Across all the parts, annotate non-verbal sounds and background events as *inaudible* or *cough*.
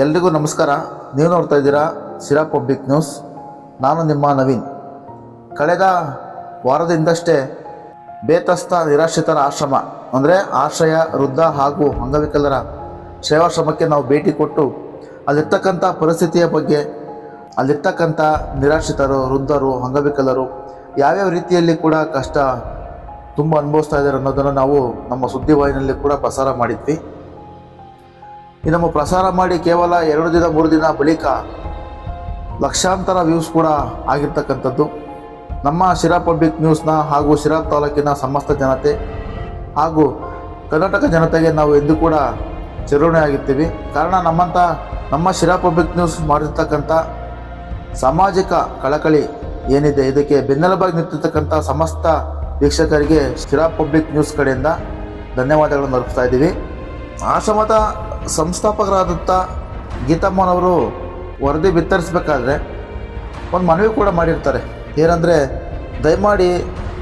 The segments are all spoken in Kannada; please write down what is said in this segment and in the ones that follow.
ಎಲ್ರಿಗೂ ನಮಸ್ಕಾರ. ನೀವು ನೋಡ್ತಾ ಇದ್ದೀರಾ ಸಿರಾ ಪಬ್ಲಿಕ್ ನ್ಯೂಸ್. ನಾನು ನಿಮ್ಮ ನವೀನ್. ಕಳೆದ ವಾರದಿಂದಷ್ಟೇ ಬೇತಸ್ಥ ನಿರಾಶ್ರಿತರ ಆಶ್ರಮ, ಅಂದರೆ ಆಶ್ರಯ, ವೃದ್ಧ ಹಾಗೂ ಅಂಗವಿಕಲರ ಸೇವಾಶ್ರಮಕ್ಕೆ ನಾವು ಭೇಟಿ ಕೊಟ್ಟು ಅಲ್ಲಿರ್ತಕ್ಕಂಥ ಪರಿಸ್ಥಿತಿಯ ಬಗ್ಗೆ, ಅಲ್ಲಿರ್ತಕ್ಕಂಥ ನಿರಾಶ್ರಿತರು, ವೃದ್ಧರು, ಅಂಗವಿಕಲರು ಯಾವ್ಯಾವ ರೀತಿಯಲ್ಲಿ ಕೂಡ ಕಷ್ಟ ತುಂಬ ಅನುಭವಿಸ್ತಾ ಇದ್ದಾರೆ ಅನ್ನೋದನ್ನು ನಾವು ನಮ್ಮ ಸುದ್ದಿವಾಹಿನಿಯಲ್ಲಿ ಕೂಡ ಪ್ರಸಾರ ಮಾಡಿದ್ವಿ. ನಮ್ಮ ಪ್ರಸಾರ ಮಾಡಿ ಕೇವಲ ಎರಡು ದಿನ, ಮೂರು ದಿನ ಬಳಿಕ ಲಕ್ಷಾಂತರ ವ್ಯೂಸ್ ಕೂಡ ಆಗಿರ್ತಕ್ಕಂಥದ್ದು. ನಮ್ಮ ಶಿರಾ ಪಬ್ಲಿಕ್ ನ್ಯೂಸ್ನ ಹಾಗೂ ಶಿರಾ ತಾಲೂಕಿನ ಸಮಸ್ತ ಜನತೆ ಹಾಗೂ ಕರ್ನಾಟಕ ಜನತೆಗೆ ನಾವು ಎಂದು ಕೂಡ ಚಿರುಣೆ ಆಗಿರ್ತೀವಿ ಕಾರಣ ನಮ್ಮಂಥ, ನಮ್ಮ ಶಿರಾ ಪಬ್ಲಿಕ್ ನ್ಯೂಸ್ ಮಾಡಿರ್ತಕ್ಕಂಥ ಸಾಮಾಜಿಕ ಕಳಕಳಿ ಏನಿದೆ, ಇದಕ್ಕೆ ಬೆನ್ನೆಲುಬಾಗಿ ನಿಂತಿರ್ತಕ್ಕಂಥ ಸಮಸ್ತ ವೀಕ್ಷಕರಿಗೆ ಶಿರಾ ಪಬ್ಲಿಕ್ ನ್ಯೂಸ್ ಕಡೆಯಿಂದ ಧನ್ಯವಾದಗಳನ್ನು ಅರ್ಪಿಸ್ತಾ ಇದ್ದೀವಿ. ಆಶ್ರಮದ ಸಂಸ್ಥಾಪಕರಾದಂಥ ಗೀತಮ್ಮನವರು ವರದಿ ಬಿತ್ತರಿಸಬೇಕಾದ್ರೆ ಒಂದು ಮನವಿ ಕೂಡ ಮಾಡಿರ್ತಾರೆ. ಏನಂದರೆ, ದಯಮಾಡಿ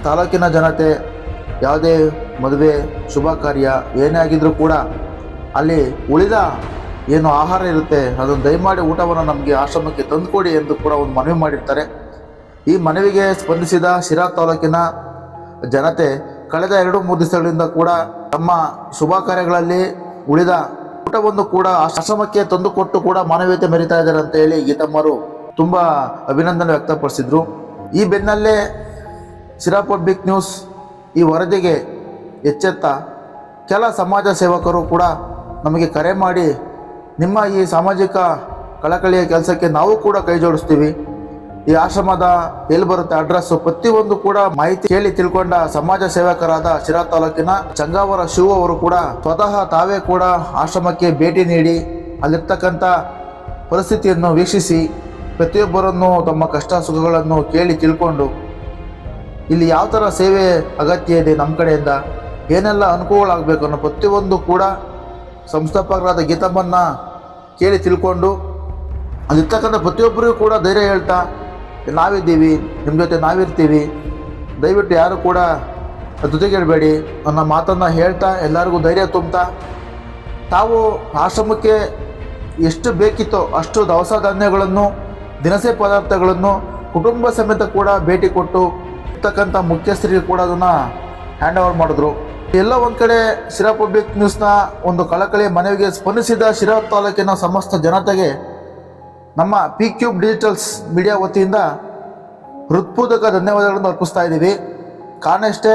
ತಾಲೂಕಿನ ಜನತೆ ಯಾವುದೇ ಮದುವೆ, ಶುಭ ಕಾರ್ಯ ಏನೇ ಆಗಿದ್ದರೂ ಕೂಡ ಅಲ್ಲಿ ಉಳಿದ ಏನು ಆಹಾರ ಇರುತ್ತೆ, ಅದನ್ನು ದಯಮಾಡಿ ಊಟವನ್ನು ನಮಗೆ ಆಶ್ರಮಕ್ಕೆ ತಂದುಕೊಡಿ ಎಂದು ಕೂಡ ಒಂದು ಮನವಿ ಮಾಡಿರ್ತಾರೆ. ಈ ಮನವಿಗೆ ಸ್ಪಂದಿಸಿದ ಶಿರಾ ತಾಲೂಕಿನ ಜನತೆ ಕಳೆದ ಎರಡು ಮೂರು ದಿವಸಗಳಿಂದ ಕೂಡ ತಮ್ಮ ಶುಭ ಕಾರ್ಯಗಳಲ್ಲಿ ಉಳಿದ ಊಟವನ್ನು ಕೂಡ ಆಶ್ರಮಕ್ಕೆ ತಂದುಕೊಟ್ಟು ಕೂಡ ಮಾನವೀಯತೆ ಮೆರಿತಾ ಇದ್ದಾರೆ ಅಂತ ಹೇಳಿ ಗೀತಮ್ಮರು ತುಂಬ ಅಭಿನಂದನೆ ವ್ಯಕ್ತಪಡಿಸಿದ್ರು. ಈ ಬೆನ್ನಲ್ಲೇ ಸಿರಾ ಪಬ್ಲಿಕ್ ನ್ಯೂಸ್ ಈ ವರದಿಗೆ ಎಚ್ಚೆತ್ತ. ಕೆಲ ಸಮಾಜ ಸೇವಕರು ಕೂಡ ನಮಗೆ ಕರೆ ಮಾಡಿ, ನಿಮ್ಮ ಈ ಸಾಮಾಜಿಕ ಕಳಕಳಿಯ ಕೆಲಸಕ್ಕೆ ನಾವು ಕೂಡ ಕೈ ಜೋಡಿಸ್ತೀವಿ. ಈ ಆಶ್ರಮದ ಎಲ್ಲಿ ಬರುತ್ತೆ ಅಡ್ರೆಸ್ ಪ್ರತಿಯೊಂದು ಕೂಡ ಮಾಹಿತಿ ಕೇಳಿ ತಿಳ್ಕೊಂಡ ಸಮಾಜ ಸೇವಕರಾದ ಶಿರಾ ತಾಲೂಕಿನ ಚಂಗಾವರ ಶಿವ ಅವರು ಕೂಡ ಸ್ವತಃ ತಾವೇ ಕೂಡ ಆಶ್ರಮಕ್ಕೆ ಭೇಟಿ ನೀಡಿ ಅಲ್ಲಿರ್ತಕ್ಕಂಥ ಪರಿಸ್ಥಿತಿಯನ್ನು ವೀಕ್ಷಿಸಿ ಪ್ರತಿಯೊಬ್ಬರನ್ನು ತಮ್ಮ ಕಷ್ಟ ಸುಖಗಳನ್ನು ಕೇಳಿ ತಿಳ್ಕೊಂಡು ಇಲ್ಲಿ ಯಾವ ಥರ ಸೇವೆ ಅಗತ್ಯ ಇದೆ ನಮ್ಮ ಕಡೆಯಿಂದ, ಏನೆಲ್ಲ ಅನುಕೂಲಗಳಾಗಬೇಕು ಅನ್ನೋ ಪ್ರತಿಯೊಂದು ಕೂಡ ಸಂಸ್ಥಾಪಕರಾದ ಗೀತಮ್ಮನ್ನು ಕೇಳಿ ತಿಳ್ಕೊಂಡು ಅಲ್ಲಿರ್ತಕ್ಕಂಥ ಪ್ರತಿಯೊಬ್ಬರಿಗೂ ಕೂಡ ಧೈರ್ಯ ಹೇಳ್ತಾ ನಾವಿದ್ದೀವಿ ನಿಮ್ಮ ಜೊತೆ ನಾವಿರ್ತೀವಿ. ದಯವಿಟ್ಟು ಯಾರು ಕೂಡ ಜೊತೆಗಿಡಬೇಡಿ ಅನ್ನೋ ಮಾತನ್ನು ಹೇಳ್ತಾ ಎಲ್ಲರಿಗೂ ಧೈರ್ಯ ತುಂಬ್ತಾ. ತಾವು ಆಶ್ರಮಕ್ಕೆ ಎಷ್ಟು ಬೇಕಿತ್ತೋ ಅಷ್ಟು ದವಸ ಧಾನ್ಯಗಳನ್ನು, ದಿನಸಿ ಪದಾರ್ಥಗಳನ್ನು, ಕುಟುಂಬ ಸಮೇತ ಕೂಡ ಭೇಟಿ ಕೊಟ್ಟು ಇರ್ತಕ್ಕಂಥ ಮುಖ್ಯಸ್ಥರಿಗೆ ಕೂಡ ಅದನ್ನು ಹ್ಯಾಂಡ್ ಓವರ್ ಮಾಡಿದ್ರು. ಎಲ್ಲ ಒಂದು ಕಡೆ ಶಿರಾ ಪಬ್ಲಿಕ್ ನ್ಯೂಸ್ನ ಒಂದು ಕಳಕಳಿ ಮನವಿಗೆ ಸ್ಪಂದಿಸಿದ ಶಿರಾ ತಾಲೂಕಿನ ಸಮಸ್ತ ಜನತೆಗೆ ನಮ್ಮ ಪಿ ಕ್ಯೂಬ್ ಡಿಜಿಟಲ್ಸ್ ಮೀಡಿಯಾ ವತಿಯಿಂದ ಹೃತ್ಪೂರ್ವಕ ಧನ್ಯವಾದಗಳನ್ನು ಅರ್ಪಿಸ್ತಾ ಇದ್ದೀವಿ. ಕಾರಣ ಅಷ್ಟೇ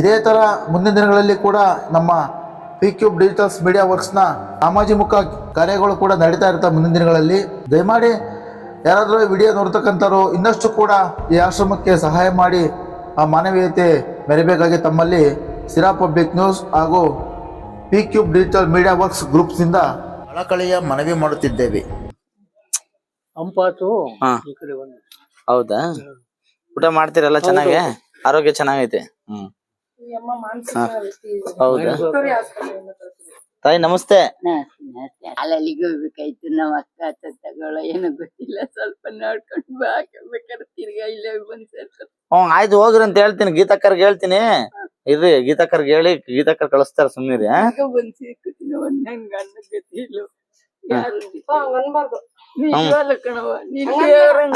ಇದೇ ಥರ ಮುಂದಿನ ದಿನಗಳಲ್ಲಿ ಕೂಡ ನಮ್ಮ ಪಿ ಕ್ಯೂಬ್ ಡಿಜಿಟಲ್ಸ್ ಮೀಡಿಯಾ ವರ್ಕ್ಸ್ನ ಸಾಮಾಜಿಕ ಕಾರ್ಯಗಳು ಕೂಡ ನಡೀತಾ ಇರ್ತವೆ ಮುಂದಿನ ದಿನಗಳಲ್ಲಿ. ದಯಮಾಡಿ ಯಾರಾದರೂ ವಿಡಿಯೋ ನೋಡ್ತಕ್ಕಂಥವ್ರು ಇನ್ನಷ್ಟು ಕೂಡ ಈ ಆಶ್ರಮಕ್ಕೆ ಸಹಾಯ ಮಾಡಿ ಆ ಮಾನವೀಯತೆ ಮೆರಿಬೇಕಾಗಿ ತಮ್ಮಲ್ಲಿ ಸಿರಾ ಪಬ್ಲಿಕ್ ನ್ಯೂಸ್ ಹಾಗೂ P cube digital media works ಗ್ರೂಪ್ಸಿಂದ ಕಳಕಳಿಯ ಮನವಿ ಮಾಡುತ್ತಿದ್ದೇವೆ. ಅಂಪಾತು ಹಾ. ಈ ಕಡೆ ಒಂದು ಹೌದಾ? ಊಟ ಮಾಡ್ತೀರಲ್ಲ ಚೆನ್ನಾಗಿ? ಆರೋಗ್ಯ ಚೆನ್ನಾಗೈತೆ? ಹ್ಮ್. ಹಾ. ಹೌದಾ? ತಾಯಿ ನಮಸ್ತೆ. ಅಲ್ಲಿಗೆ ಹೋಗ್ಬೇಕಾಯ್ತು. ನಮ್ಮ ಅಕ್ಕ ಏನು ಏನೋ ಗೊತ್ತಿಲ್ಲ. ಸ್ವಲ್ಪ ನೋಡ್ಕೊಂಡು ಬಾ. ಬೇಕಾದ್ರೆ ತಿರ್ಗಾ ಇಲ್ಲೇ ಬಂದ್ ಸೇರ್ಕೊಂಡು ಹ್ಮ್ ಆಯ್ತು ಹೋಗ್ರಿ ಅಂತ ಹೇಳ್ತೀನಿ. ಗೀತಕ್ಕರ್ಗೆ ಹೇಳ್ತೀನಿ. ಇರ್ರಿ ಗೀತಕ್ಕರ್ಗೆ ಹೇಳಿ ಗೀತಕ್ಕರ್ ಕಳಿಸ್ತಾರ ಸುಮ್ಮನೆ? ಈಗ ಬಂದ್ ಸೇರ್ಕೊತೀನಿ. ಒಂದ್ ನಂಗ್ ಅನ್ನ ಗತಿಯಿಲ್ಲ ಯಾರು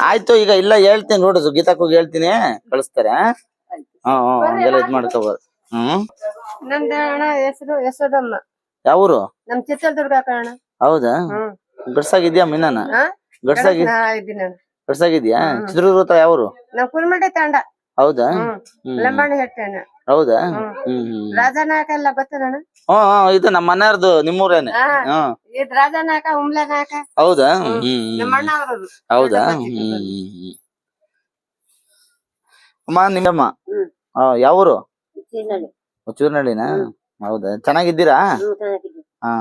ಆಯ್ತು ಈಗ ಇಲ್ಲ ಹೇಳ್ತೀನಿ ನೋಡು ಹೋಗಿ ಹೇಳ್ತೀನಿ ಕಳಿಸ್ತಾರೆ? ಹ್ಮ್ ಹ್ಮ್ ಹಂಗೆಲ್ಲ ಇದ್ ಹ್ಮ್. ಅಣ್ಣ ಹೆಸರು ಯಶೋದಮ್ಮ. ಯಾವೂರು? ನಮ್ ಚಿತ್ರದುರ್ಗ ಅಣ್ಣ. ಹೌದಾ? ಗಡ್ಸಾಗಿದ್ಯಾ ಮಿನಾನ? ಗಡ್ಸಾಗಿ ಗಡ್ಸಾಗಿದ್ಯಾ. ಚಿತ್ರದುರ್ಗ ನಾವ್ ಕುಲ್ಮಂಡಿ ತಾಂಡ. ಹೌದಾ? ಲಂಬಾಣಿ ಅಣ್ಣ ಹೌದಾ? ಹ್ಮ್. ಹ್ಮ್ ಹ್ಮ್. ರಾಜನಾಯಕ ಎಲ್ಲ ಗೊತ್ತದಣ್ಣ ಹ್ಮ್ ಹ್ಮ್ ಇದು ನಮ್ಮ ಮನೆಯವ್ರದ್ದು ನಿಮ್ಮೂರೇನೆ. ಹಾ. ಹ್ಮ್ ಇದ್ ರಾಜನಾಯಕ ಉಮ್ಲೆ ಹೌದಾ? ಹ್ಮ್. ಹ್ಮ್. ಹ್ಮ್ ಅಣ್ಣ ಅವ್ರದ್ದು. ಹೌದಾ? ಎಲ್ಲ ಹ್ಮ್ ಹ್ಮ್ ಹ್ಮ್. ಅಮ್ಮ ನಿಮ್ಮಮ್ಮ? ಹ್ಮ್. ಆ, ಯಾವೂರು? ಚಿನ್ನಡಿ. ಚೂರ್ನಳ್ಳಿನಾ? ಹ್ಮ್. ಹೌದಾ? ಚೆನ್ನಾಗಿದ್ದೀರಾ. ಹಾ.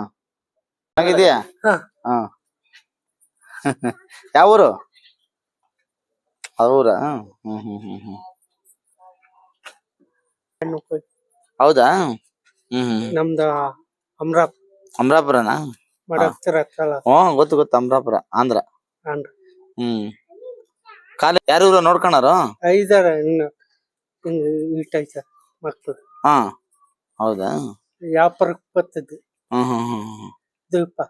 ಚೆನ್ನಾಗಿದ್ದೀಯಾ? ಹಾ. ಹಾ. *laughs* ಯಾವೂರು? ಅವ್ರ ಹ್ಮ್ ಹ್ಮ್ ಹ್ಮ್ ಹ್ಮ್. ಹೌದಾ? ಹ್ಮ್ ನಮ್ದ ಅಮ್ರಾಪ್. ಅಮರಾಪುರನಾ? ಹ್ಮ್ ಗೊತ್ತು ಗೊತ್ತು. ಅಮರಾಪುರ ಆಂಧ್ರ. ಹ್ಮ್. ಕಾಲೇಜ್ ಯಾರು ನೋಡ್ಕೊಳಾರು ಐದಾರ ಇನ್ನು ಇನ್ನು ಇಟ್ಟೈತ ಮಕ್ಳು. ಹಾ. ಹೌದಾ? ವ್ಯಾಪಾರಕ್ಕೆ ಬರ್ತದೆ. ಹ್ಮ್ ಹ್ಮ್ ಹ್ಮ್ ದೀಪ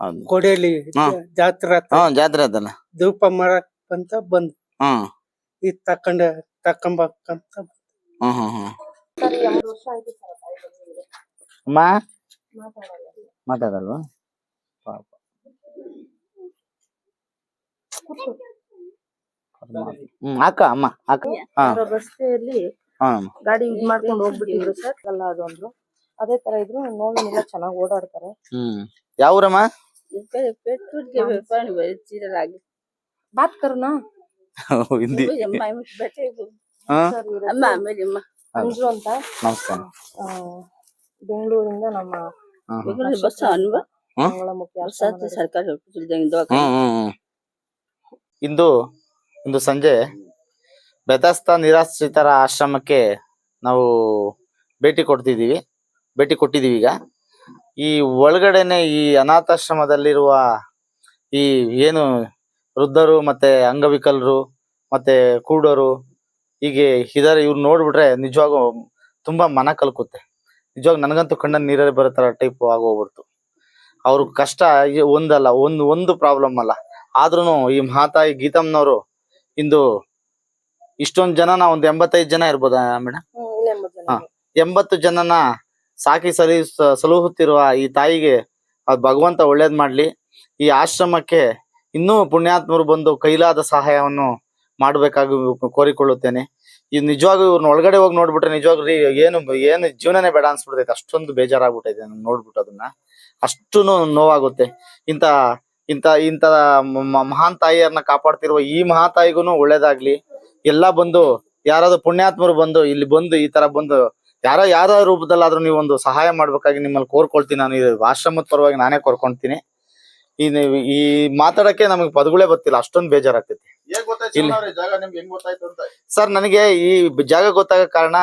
ಹೌದು. ಗೋಡೆಯಲ್ಲಿ ಜಾತ್ರೆ ಜಾತ್ರೆ ಆತಲ್ಲ ಧೂಪ ಮಾಡಕ್ ಅಂತ ಬಂದ್. ಹ್ಮ್ ಇದು ತಕೊಂಡ ಹ್ಮ್ ಅಮ್ಮ ಮಾತಾಡಲ್ವಾ? ಪಾಪ. ಹ್ಮ್ ಅಕ್ಕ ಅಮ್ಮ ಅಕ್ಕ. ಹಾ. ರಸ್ತೆಯಲ್ಲಿ ಹಾ. ಗಾಡಿ ಯೂಸ್ ಮಾಡ್ಕೊಂಡು ಹೋಗ್ಬಿಟ್ಟಿದ್ರು ಸರ್. ಅಲ್ಲ ಅದು ಅಂದ್ರು. ಅದೇ ತರ ಇದ್ರು. ನೋವಿನೆಲ್ಲ ಚೆನ್ನಾಗಿ ಓಡಾಡ್ತಾರೆ. ಹ್ಮ್. ಯಾವೂರಮ್ಮ? ಬಾತ್ ಕರ್ನಾ ಹಿಂದಿ. ಹಾ ಸರ್ ಅಂತ? ನಮಸ್ಕಾರ. ಬೆಂಗಳೂರಿಂದ ನಮ್ಮ. ಬಸ್ ಅನ್ವಾ? ಸರ್ಕಾರಿ. ಇಂದು ಇಂದು ಸಂಜೆ ಬೆತಸ್ತ ನಿರಾಶ್ರಿತರ ಆಶ್ರಮಕ್ಕೆ ನಾವು ಭೇಟಿ ಕೊಡ್ತಿದ್ದೀವಿ. ಭೇಟಿ ಕೊಟ್ಟಿದ್ದೀವಿ ಈಗ. ಈ ಒಳಗಡೆನೆ ಈ ಅನಾಥಾಶ್ರಮದಲ್ಲಿರುವ ಈ ಏನು ವೃದ್ಧರು ಮತ್ತೆ ಅಂಗವಿಕಲರು ಮತ್ತೆ ಕೂಡೋರು ಹೀಗೆ ಇದಾರೆ ಇವ್ರು ನೋಡ್ಬಿಟ್ರೆ ನಿಜವಾಗೂ ತುಂಬಾ ಮನ ಕಲ್ಕುತ್ತೆ. ನಿಜವಾಗ ನನಗಂತೂ ಕಣ್ಣಲ್ಲಿ ನೀರಲ್ಲಿ ಬರೋ ತರ ಟೈಪ್ ಆಗೋಗ್ಬಿಡ್ತು. ಅವ್ರ ಕಷ್ಟ ಒಂದಲ್ಲ ಒಂದು ಒಂದು ಪ್ರಾಬ್ಲಮ್ ಅಲ್ಲ. ಆದ್ರೂ ಈ ಮಹಾತಾಯಿ ಗೀತಮ್ಮನವರು ಇಂದು ಇಷ್ಟೊಂದ್ ಜನನ ಒಂದ್ ಎಂಬತ್ತೈದು ಜನ ಇರ್ಬೋದಾ ಮೇಡಮ್ ಹಾ. ಎಂಬತ್ತು ಜನನ ಸಾಕಿ ಸಲಿ ಸಲಹುತ್ತಿರುವ ಈ ತಾಯಿಗೆ ಅದ್ ಭಗವಂತ ಒಳ್ಳೇದ್ ಮಾಡ್ಲಿ. ಈ ಆಶ್ರಮಕ್ಕೆ ಇನ್ನೂ ಪುಣ್ಯಾತ್ಮರು ಬಂದು ಕೈಲಾದ ಸಹಾಯವನ್ನು ಮಾಡಬೇಕಾಗಿ ಕೋರಿಕೊಳ್ಳುತ್ತೇನೆ. ಈ ನಿಜವಾಗೂ ಇವ್ರನ್ನ ಒಳಗಡೆ ಹೋಗಿ ನೋಡ್ಬಿಟ್ರೆ ನಿಜವಾಗ್ಲೂ ರೀ ಏನು ಏನು ಜೀವನನೇ ಬೇಡ ಅನ್ಸ್ಬಿಡ್ತೈತೆ. ಅಷ್ಟೊಂದು ಬೇಜಾರಾಗ್ಬಿಟ್ಟೈತೆ ನಂಗೆ ನೋಡ್ಬಿಟ್ಟು ಅದನ್ನ. ಅಷ್ಟು ನೋವಾಗುತ್ತೆ. ಇಂತ ಇಂತ ಇಂತ ಮಹಾನ್ ತಾಯಿಯರನ್ನ ಕಾಪಾಡ್ತಿರುವ ಈ ಮಹಾ ಮಹಾತಾಯಿಗೂ ಒಳ್ಳೇದಾಗ್ಲಿ. ಎಲ್ಲ ಬಂದು, ಯಾರಾದ್ರೂ ಪುಣ್ಯಾತ್ಮರು ಬಂದು, ಇಲ್ಲಿ ಬಂದು, ಈ ತರ ಬಂದು, ಯಾರೋ ಯಾರೋ ರೂಪದಲ್ಲಾದ್ರೂ ನೀವು ಒಂದು ಸಹಾಯ ಮಾಡ್ಬೇಕಾಗಿ ನಿಮ್ಮಲ್ಲಿ ಕೋರ್ಕೊಳ್ತೀನಿ ನಾನು. ಇದು ಆಶ್ರಮದ ಪರವಾಗಿ ನಾನೇ ಕೋರ್ಕೊಂತೀನಿ ಈ ಈ ಮಾತಾಡಕ್ಕೆ ನಮಗೆ ಪದಗಳೇ ಬರ್ತಿಲ್ಲ. ಅಷ್ಟೊಂದು ಬೇಜಾರಾಗ್ತೈತಿ. ಇಲ್ಲಿ. ಸರ್ ನನಗೆ ಈ ಜಾಗ ಗೊತ್ತಾಗ ಕಾರಣ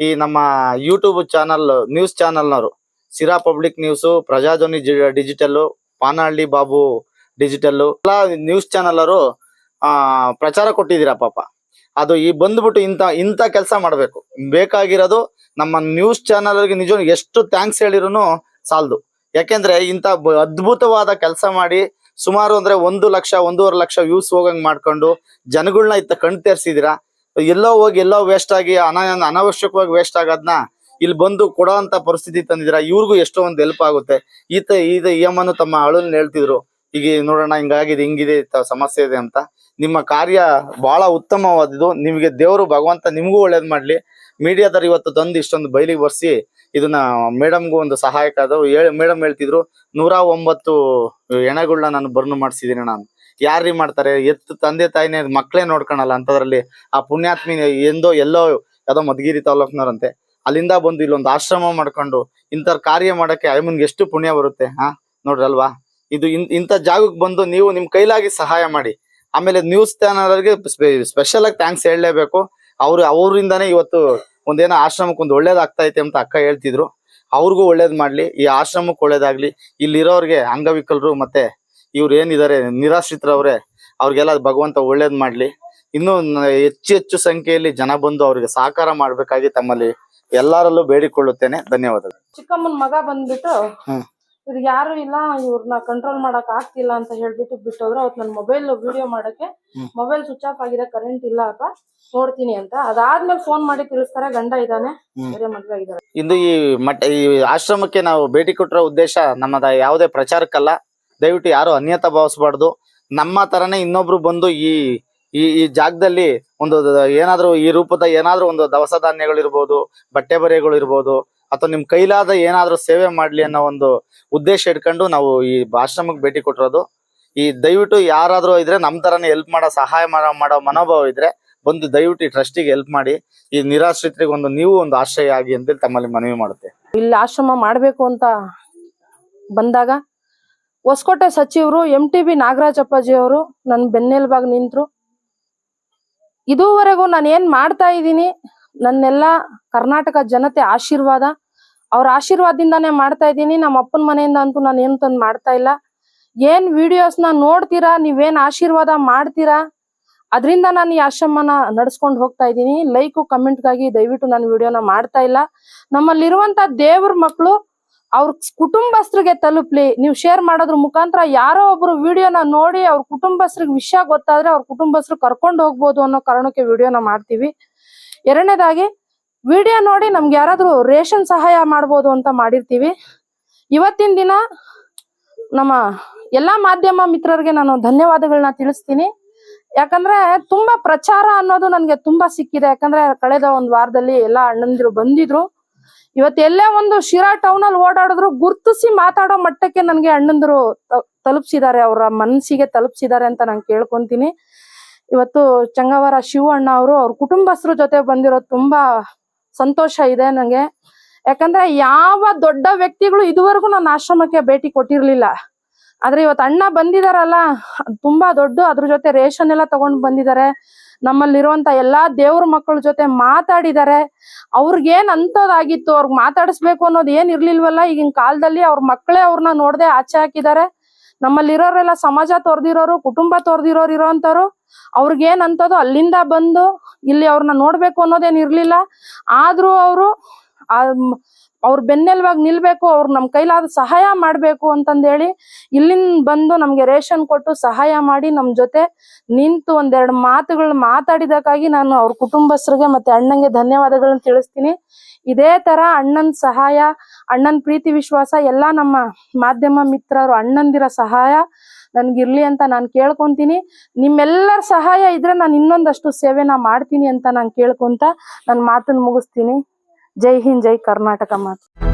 ಈ ನಮ್ಮ YouTube channel news ಚಾನಲ್ನವರು Sira public news Prajadhwani digital Panahalli Babu digital ಎಲ್ಲ ನ್ಯೂಸ್ ಚಾನಲ್ ಅವರು ಆ ಪ್ರಚಾರ ಕೊಟ್ಟಿದ್ದೀರಾ ಪಾಪ. ಅದು ಈ ಬಂದ್ಬಿಟ್ಟು ಇಂತ ಇಂತ ಕೆಲಸ ಮಾಡ್ಬೇಕು. ಬೇಕಾಗಿರೋದು ನಮ್ಮ ನ್ಯೂಸ್ ಚಾನಲ್ಗೆ ನಿಜ ಎಷ್ಟು ಥ್ಯಾಂಕ್ಸ್ ಹೇಳಿರೂ ಸಾಲದು. ಯಾಕೆಂದ್ರೆ ಇಂತ ಅದ್ಭುತವಾದ ಕೆಲಸ ಮಾಡಿ ಸುಮಾರು ಅಂದ್ರೆ ಒಂದು ಲಕ್ಷ, ಒಂದೂವರೆ ಲಕ್ಷ ವ್ಯೂಸ್ ಹೋಗಂಗ್ ಮಾಡ್ಕೊಂಡು ಜನಗಳನ್ನ ಇತ್ತ ಕಣ್ ತೇರ್ಸಿದಿರಾ? ಎಲ್ಲೋ ಹೋಗಿ, ಎಲ್ಲೋ ವೇಸ್ಟ್ ಆಗಿ, ಅನ, ಅನಾವಶ್ಯಕವಾಗಿ ವೇಸ್ಟ್ ಆಗೋದ್ನ ಇಲ್ಲಿ ಬಂದು ಕೊಡೋ ಅಂತ ಪರಿಸ್ಥಿತಿ ತಂದಿದ್ರ? ಇವ್ರಿಗೂ ಎಷ್ಟೋ ಒಂದು ಹೆಲ್ಪ್ ಆಗುತ್ತೆ. ಈತ ಈತ ಅಮ್ಮನು ತಮ್ಮ ಅಳುನ್ ಹೇಳ್ತಿದ್ರು. ಈಗ ನೋಡೋಣ, ಹಿಂಗಾಗಿದೆ, ಹಿಂಗಿದೆ ಸಮಸ್ಯೆ ಇದೆ ಅಂತ. ನಿಮ್ಮ ಕಾರ್ಯ ಬಹಳ ಉತ್ತಮವಾದದ್ದು. ನಿಮಗೆ ದೇವರು ಭಗವಂತ ನಿಮಗೂ ಒಳ್ಳೇದ್ ಮಾಡ್ಲಿ. ಮೀಡಿಯಾದವ್ರು ಇವತ್ತು ತಂದು ಇಷ್ಟೊಂದು ಬಯಲಿಗೆ ಬರ್ಸಿ ಇದನ್ನ ಮೇಡಮ್ಗೂ ಒಂದು ಸಹಾಯಕ ಅದು ಮೇಡಮ್ ಹೇಳ್ತಿದ್ರು, ನೂರ ಒಂಬತ್ತು ಎಣೆಗಳನ್ನ ನಾನು ಬರ್ನ್ ಮಾಡಿಸಿದೀನಿ ನಾನು. ಯಾರೀ ಮಾಡ್ತಾರೆ? ಎತ್ತು ತಂದೆ ತಾಯಿನೇ ಮಕ್ಕಳೇ ನೋಡ್ಕೊಳಲ್ಲ ಅಂತದ್ರಲ್ಲಿ ಆ ಪುಣ್ಯಾತ್ಮಿ ಎಂದೋ ಎಲ್ಲೋ ಯಾವ್ದೋ ಮಧುಗಿರಿ ತಾಲೂಕ್ನವ್ರಂತೆ. ಅಲ್ಲಿಂದ ಬಂದು ಇಲ್ಲೊಂದು ಆಶ್ರಮ ಮಾಡ್ಕೊಂಡು ಇಂಥ ಕಾರ್ಯ ಮಾಡಕ್ಕೆ ಅಯ್ಯಮ್ಮನ್ಗೆ ಎಷ್ಟು ಪುಣ್ಯ ಬರುತ್ತೆ, ಹಾ? ನೋಡ್ರಿ ಅಲ್ವಾ ಇದು ಇಂಥ ಜಾಗಕ್ಕೆ ಬಂದು ನೀವು ನಿಮ್ ಕೈಲಾಗಿ ಸಹಾಯ ಮಾಡಿ. ಆಮೇಲೆ ನ್ಯೂಸ್ ಚಾನಲ್ಗೆ ಸ್ಪೆಷಲ್ ಆಗಿ ಥ್ಯಾಂಕ್ಸ್ ಹೇಳಲೇಬೇಕು. ಅವ್ರು, ಅವರಿಂದಾನೇ ಇವತ್ತು ಒಂದೇನೋ ಆಶ್ರಮಕ್ಕೆ ಒಂದು ಒಳ್ಳೇದಾಗ್ತೈತೆ ಅಂತ ಅಕ್ಕ ಹೇಳ್ತಿದ್ರು. ಅವ್ರಿಗೂ ಒಳ್ಳೇದ್ ಮಾಡ್ಲಿ ಈ ಆಶ್ರಮಕ್ಕೆ ಒಳ್ಳೇದಾಗ್ಲಿ. ಇಲ್ಲಿರೋರಿಗೆ ಅಂಗವಿಕಲರು ಮತ್ತೆ ಇವ್ರು ಏನಿದ್ದಾರೆ ನಿರಾಶ್ರಿತರವ್ರೆ ಅವ್ರಿಗೆಲ್ಲ ಭಗವಂತ ಒಳ್ಳೇದ್ ಮಾಡ್ಲಿ. ಇನ್ನೂ ಹೆಚ್ಚು ಹೆಚ್ಚು ಸಂಖ್ಯೆಯಲ್ಲಿ ಜನ ಬಂದು ಅವ್ರಿಗೆ ಸಹಕಾರ ಮಾಡ್ಬೇಕಾಗಿ ತಮ್ಮಲ್ಲಿ ಎಲ್ಲರಲ್ಲೂ ಬೇಡಿಕೊಳ್ಳುತ್ತೇನೆ. ಧನ್ಯವಾದಗಳು. ಚಿಕ್ಕಮ್ಮನ ಮಗ ಬಂದ್ಬಿಟ್ಟು ಇದು ಯಾರು ಇಲ್ಲ ಇವ್ರನ್ನ ಕಂಟ್ರೋಲ್ ಮಾಡಕ್ ಆಗ್ತಿಲ್ಲ ಅಂತ ಹೇಳ್ಬಿಟ್ಟು ಬಿಟ್ಟೋದ್ರು. ಅವತ್ ನನ್ನ ಮೊಬೈಲ್ ವಿಡಿಯೋ ಮಾಡಕ್ಕೆ ಮೊಬೈಲ್ ಸ್ವಿಚ್ ಆಫ್ ಆಗಿದೆ ಕರೆಂಟ್ ಇಲ್ಲ ಅಪ್ಪ ನೋಡ್ತೀನಿ ಅಂತ. ಅದಾದ್ಮೇಲೆ ಫೋನ್ ಮಾಡಿ ತಿಳಿಸ್ತಾರೆ ಗಂಡ ಇದ್ದಾನೆ. ಬೇರೆ ಮದ್ವೆ ಆಗಿದ್ದಾರೆ. ಇಂದು ಈ ಮಠ ಈ ಆಶ್ರಮಕ್ಕೆ ನಾವು ಭೇಟಿ ಕೊಟ್ಟಿರೋ ಉದ್ದೇಶ ನಮ್ಮದ ಯಾವುದೇ ಪ್ರಚಾರಕ್ಕಲ್ಲ. ದಯವಿಟ್ಟು ಯಾರು ಅನ್ಯತ ಭಾವಿಸಬಾರ್ದು. ನಮ್ಮ ತರನೇ ಇನ್ನೊಬ್ರು ಬಂದು ಈ ಈ ಈ ಜಾಗದಲ್ಲಿ ಒಂದು ಏನಾದ್ರೂ ಈ ರೂಪದ ಏನಾದ್ರೂ ಒಂದು ದವಸ ಧಾನ್ಯಗಳು ಇರ್ಬೋದು ಬಟ್ಟೆ ಬರೆಗಳು ಇರ್ಬೋದು ಅಥವಾ ನಿಮ್ ಕೈಲಾದ ಏನಾದ್ರೂ ಸೇವೆ ಮಾಡ್ಲಿ ಅನ್ನೋ ಒಂದು ಉದ್ದೇಶ ಇಟ್ಕೊಂಡು ನಾವು ಈ ಆಶ್ರಮಕ್ಕೆ ಭೇಟಿ ಕೊಟ್ಟಿರೋದು. ಈ ದಯವಿಟ್ಟು ಯಾರಾದ್ರೂ ಇದ್ರೆ ನಮ್ ತರನೇ ಹೆಲ್ಪ್ ಮಾಡೋ, ಸಹಾಯ ಮಾಡೋ ಮನೋಭಾವ ಇದ್ರೆ ಬಂದು ದಯವಿಟ್ಟು ಈ ಟ್ರಸ್ಟಿಗೆ ಹೆಲ್ಪ್ ಮಾಡಿ, ಈ ನಿರಾಶ್ರಿತರಿಗೆ ಒಂದು ನೀವು ಒಂದು ಆಶ್ರಯ ಆಗಿ ಅಂತ ತಮ್ಮಲ್ಲಿ ಮನವಿ ಮಾಡುತ್ತೆ. ಇಲ್ಲಿ ಆಶ್ರಮ ಮಾಡ್ಬೇಕು ಅಂತ ಬಂದಾಗ ಹೊಸಕೋಟೆ ಸಚಿವರು ಎಂ ಟಿ ಬಿ ನಾಗರಾಜ್ ಅವರು ನನ್ನ ಬೆನ್ನೆಲುಬಾಗಿ ನಿಂತರು. ಇದುವರೆಗೂ ನಾನು ಏನ್ ಮಾಡ್ತಾ ಇದ್ದೀನಿ, ನನ್ನೆಲ್ಲ ಕರ್ನಾಟಕ ಜನತೆ ಆಶೀರ್ವಾದ ಅವ್ರ ಆಶೀರ್ವಾದದಿಂದಾನೇ ಮಾಡ್ತಾ ಇದ್ದೀನಿ. ನಮ್ಮ ಅಪ್ಪನ ಮನೆಯಿಂದ ಅಂತೂ ನಾನು ಏನು ತಂದು ಮಾಡ್ತಾ ಇಲ್ಲ. ಏನ್ ವಿಡಿಯೋಸ್ನ ನೋಡ್ತೀರಾ? ನೀವೇನ್ ಆಶೀರ್ವಾದ ಮಾಡ್ತೀರಾ? ಅದರಿಂದ ನಾನು ಈ ಆಶ್ರಮನ ನಡ್ಸ್ಕೊಂಡು ಹೋಗ್ತಾ ಇದ್ದೀನಿ. ಲೈಕು ಕಮೆಂಟ್ಗಾಗಿ ದಯವಿಟ್ಟು ನಾನು ವಿಡಿಯೋನ ಮಾಡ್ತಾ ಇಲ್ಲ. ನಮ್ಮಲ್ಲಿರುವಂತ ದೇವ್ರ ಮಕ್ಕಳು ಅವ್ರ ಕುಟುಂಬಸ್ಥರಿಗೆ ತಲುಪ್ಲಿ. ನೀವು ಶೇರ್ ಮಾಡೋದ್ರ ಮುಖಾಂತರ ಯಾರೋ ಒಬ್ರು ವಿಡಿಯೋನ ನೋಡಿ ಅವ್ರ ಕುಟುಂಬಸ್ಥರಿಗೆ ವಿಷಯ ಗೊತ್ತಾದ್ರೆ ಅವ್ರ ಕುಟುಂಬಸ್ಥರು ಕರ್ಕೊಂಡು ಹೋಗ್ಬೋದು ಅನ್ನೋ ಕಾರಣಕ್ಕೆ ವಿಡಿಯೋನ ಮಾಡ್ತೀವಿ. ಎರಡನೇದಾಗಿ ವಿಡಿಯೋ ನೋಡಿ ನಮ್ಗೆ ಯಾರಾದ್ರೂ ರೇಷನ್ ಸಹಾಯ ಮಾಡ್ಬೋದು ಅಂತ ಮಾಡಿರ್ತೀವಿ. ಇವತ್ತಿನ ದಿನ ನಮ್ಮ ಎಲ್ಲಾ ಮಾಧ್ಯಮ ಮಿತ್ರರಿಗೆ ನಾನು ಧನ್ಯವಾದಗಳನ್ನ ತಿಳಿಸ್ತೀನಿ. ಯಾಕಂದ್ರೆ ತುಂಬಾ ಪ್ರಚಾರ ಅನ್ನೋದು ನನ್ಗೆ ತುಂಬಾ ಸಿಕ್ಕಿದೆ. ಯಾಕಂದ್ರೆ ಕಳೆದ ಒಂದ್ ವಾರದಲ್ಲಿ ಎಲ್ಲಾ ಅಣ್ಣಂದಿರು ಬಂದಿದ್ರು. ಇವತ್ತು ಎಲ್ಲೇ ಒಂದು ಶಿರಾ ಟೌನ್ ಅಲ್ಲಿ ಓಡಾಡಿದ್ರು ಗುರ್ತಿಸಿ ಮಾತಾಡೋ ಮಟ್ಟಕ್ಕೆ ನನ್ಗೆ ಅಣ್ಣಂದಿರು ತಲುಪಿಸಿದ್ದಾರೆ. ಅವರ ಮನಸ್ಸಿಗೆ ತಲುಪಿಸಿದ್ದಾರೆ ಅಂತ ನಾನು ಕೇಳ್ಕೊಂತೀನಿ. ಇವತ್ತು ಚಂಗವರ ಶಿವ ಅಣ್ಣ ಅವರು, ಅವ್ರ ಕುಟುಂಬಸ್ಥರ ಜೊತೆ ಬಂದಿರೋದು ತುಂಬಾ ಸಂತೋಷ ಇದೆ ನಂಗೆ. ಯಾಕಂದ್ರೆ ಯಾವ ದೊಡ್ಡ ವ್ಯಕ್ತಿಗಳು ಇದುವರೆಗೂ ನನ್ನ ಆಶ್ರಮಕ್ಕೆ ಭೇಟಿ ಕೊಟ್ಟಿರ್ಲಿಲ್ಲ. ಆದ್ರೆ ಇವತ್ತು ಅಣ್ಣ ಬಂದಿದಾರಲ್ಲ, ತುಂಬಾ ದೊಡ್ಡ, ಅದ್ರ ಜೊತೆ ರೇಷನ್ ಎಲ್ಲ ತಗೊಂಡ್ ಬಂದಿದ್ದಾರೆ ನಮ್ಮಲ್ಲಿರುವಂತ ಎಲ್ಲಾ ದೇವ್ರ ಮಕ್ಕಳ ಜೊತೆ ಮಾತಾಡಿದ್ದಾರೆ ಅವ್ರಿಗೇನ್ ಅಂತದಾಗಿತ್ತು ಅವ್ರಿಗೆ ಮಾತಾಡಿಸ್ಬೇಕು ಅನ್ನೋದು ಏನ್ ಇರ್ಲಿಲ್ವಲ್ಲ, ಈಗಿನ ಕಾಲದಲ್ಲಿ ಅವ್ರ ಮಕ್ಕಳೇ ಅವ್ರನ್ನ ನೋಡದೆ ಆಚೆ ಹಾಕಿದ್ದಾರೆ ನಮ್ಮಲ್ಲಿರೋರೆಲ್ಲ ಸಮಾಜ ತೊರೆದಿರೋರು, ಕುಟುಂಬ ತೊರ್ದಿರೋರು ಇರೋಂಥವ್ರು ಅವ್ರಿಗೇನ್ ಅಂತದೋ ಅಲ್ಲಿಂದ ಬಂದು ಇಲ್ಲಿ ಅವ್ರನ್ನ ನೋಡ್ಬೇಕು ಅನ್ನೋದೇನ್ ಇರ್ಲಿಲ್ಲ. ಆದ್ರೂ ಅವರು ಅವ್ರ ಬೆನ್ನೆಲ್ವಾಗಿ ನಿಲ್ಬೇಕು, ಅವ್ರು ನಮ್ ಕೈಲಾದ ಸಹಾಯ ಮಾಡ್ಬೇಕು ಅಂತಂದೇಳಿ ಇಲ್ಲಿಂದ ಬಂದು ನಮ್ಗೆ ರೇಷನ್ ಕೊಟ್ಟು ಸಹಾಯ ಮಾಡಿ ನಮ್ ಜೊತೆ ನಿಂತು ಒಂದೆರಡು ಮಾತುಗಳು ಮಾತಾಡಿದಕ್ಕಾಗಿ ನಾನು ಅವ್ರ ಕುಟುಂಬಸ್ಥರಿಗೆ ಮತ್ತೆ ಅಣ್ಣಂಗೆ ಧನ್ಯವಾದಗಳನ್ನ ತಿಳಿಸ್ತೀನಿ. ಇದೇ ತರ ಅಣ್ಣನ್ ಸಹಾಯ ಅಣ್ಣನ್ ಪ್ರೀತಿ ವಿಶ್ವಾಸ ಎಲ್ಲ ನಮ್ಮ ಮಾಧ್ಯಮ ಮಿತ್ರರು, ಅಣ್ಣಂದಿರ ಸಹಾಯ ನನ್ಗಿರ್ಲಿ ಅಂತ ನಾನು ಕೇಳ್ಕೊಂತೀನಿ. ನಿಮ್ಮೆಲ್ಲರ ಸಹಾಯ ಇದ್ರೆ ನಾನು ಇನ್ನೊಂದಷ್ಟು ಸೇವೆನ ಮಾಡ್ತೀನಿ ಅಂತ ನಾನು ಕೇಳ್ಕೊಂತ ನನ್ನ ಮಾತನ್ನ ಮುಗಿಸ್ತೀನಿ. ಜೈ ಹಿಂದ್, ಜೈ ಕರ್ನಾಟಕ ಮಾತು.